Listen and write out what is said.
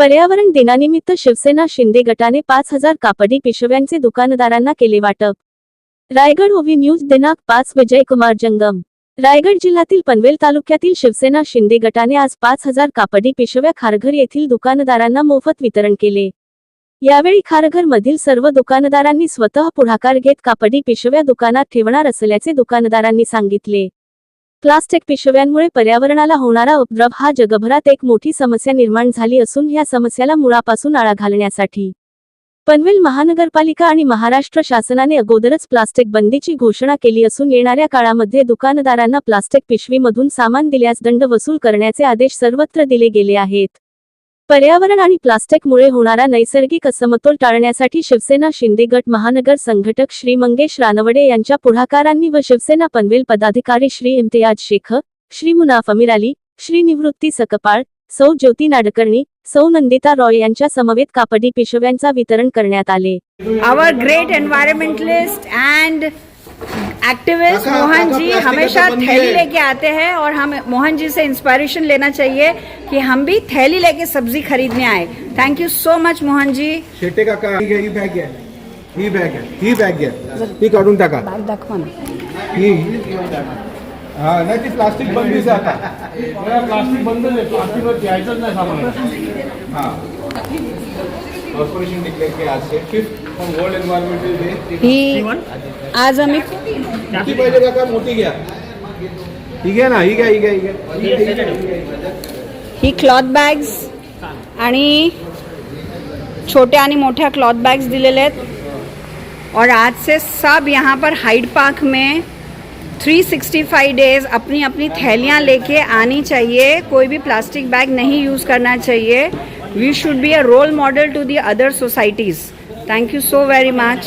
पर्यावरण दिनानिमित्त शिवसेना शिंदे गटाने पाच हजार कापडी पिशव्यांचे दुकानदारांना केले वाटप. रायगड ओवी न्यूज दिनांक पाच विजयकुमार जंगम. रायगड जिल्ह्यातील पनवेल तालुक्यातील शिवसेना शिंदे गटाने आज पाच हजार कापडी पिशव्या खारघर येथील दुकानदारांना मोफत वितरण केले. यावेळी खारघर मधील सर्व दुकानदारांनी स्वतः पुढाकार घेत कापडी पिशव्या दुकानात ठेवणार असल्याचे दुकानदारांनी सांगितले. प्लास्टिक पिशव्यांमुळे पर्यावरणाला होणारा उपद्रव हा जगभरात एक मोठी समस्या निर्माण झाली असून या समस्याला मुळापासून आळा घालण्यासाठी. पनवेल महानगरपालिका आणि महाराष्ट्र शासनाने अगोदरच प्लास्टिक बंदीची घोषणा केली असून येणाऱ्या काळामध्ये दुकानदारांना प्लास्टिक पिशवीमधून सामान दिल्यास दंड वसूल करण्याचे आदेश सर्वत्र दिले गेले आहेत. पर्यावरण आणि प्लास्टिकमुळे होणारा नैसर्गिक असमतोल टाळण्यासाठी शिवसेना शिंदे गट महानगर संघटक श्री मंगेश रानवडे यांच्या पुढाकारांनी व शिवसेना पनवेल पदाधिकारी श्री इम्तियाज शेख श्री मुनाफ अमीर अली श्री निवृत्ती सकपाळ सौ ज्योती नाडकर्णी सौ नंदिता रॉय यांच्या समवेत कापडी पिशव्यांचा वितरण करण्यात आले. Our great environmentalist and activist Mohan ji हमेशा का तो बंदी थैली लेके आते हैं और हम मोहन जी से इंस्पायरेशन लेना चाहिए कि हम भी थैली लेके सब्ज़ी खरीदने आए। Thank you so much Mohan ji. Shete काका ही घ्या, ही बॅग घ्या ही बॅग घ्या ही बॅग घ्या ती काढून टाका। बैग दाखवा ना। ही। हा नाही ती प्लास्टिक बंदीच आहे आता। मला प्लास्टिक बंद आहे प्लास्टिकवर घ्यायचंच नाही सामान हा। कॉर्पोरेशन डिक्लेअर केलं आज फिफ्थ वर्ल्ड एन्व्हायरमेंटल डे ही आज आम्ही किती पाहिजे काका मोठी घ्या ही घ्या ना? ही घ्या ही घ्या ही घ्या ही घ्या, ही घ्या, ही घ्या. ही क्लॉथ बॅग्स आणि छोट्या आणि मोठ्या क्लॉथ बैग्स दिलेले आहेत. और आज से सब यहाँ पर हाइड पार्क में 365 डेज़ अपनी अपनी थैलियाँ लेके आनी चाहिए। कोई भी प्लास्टिक बैग नहीं यूज़ करना चाहिए। We should be a role model to the other societies thank you so very much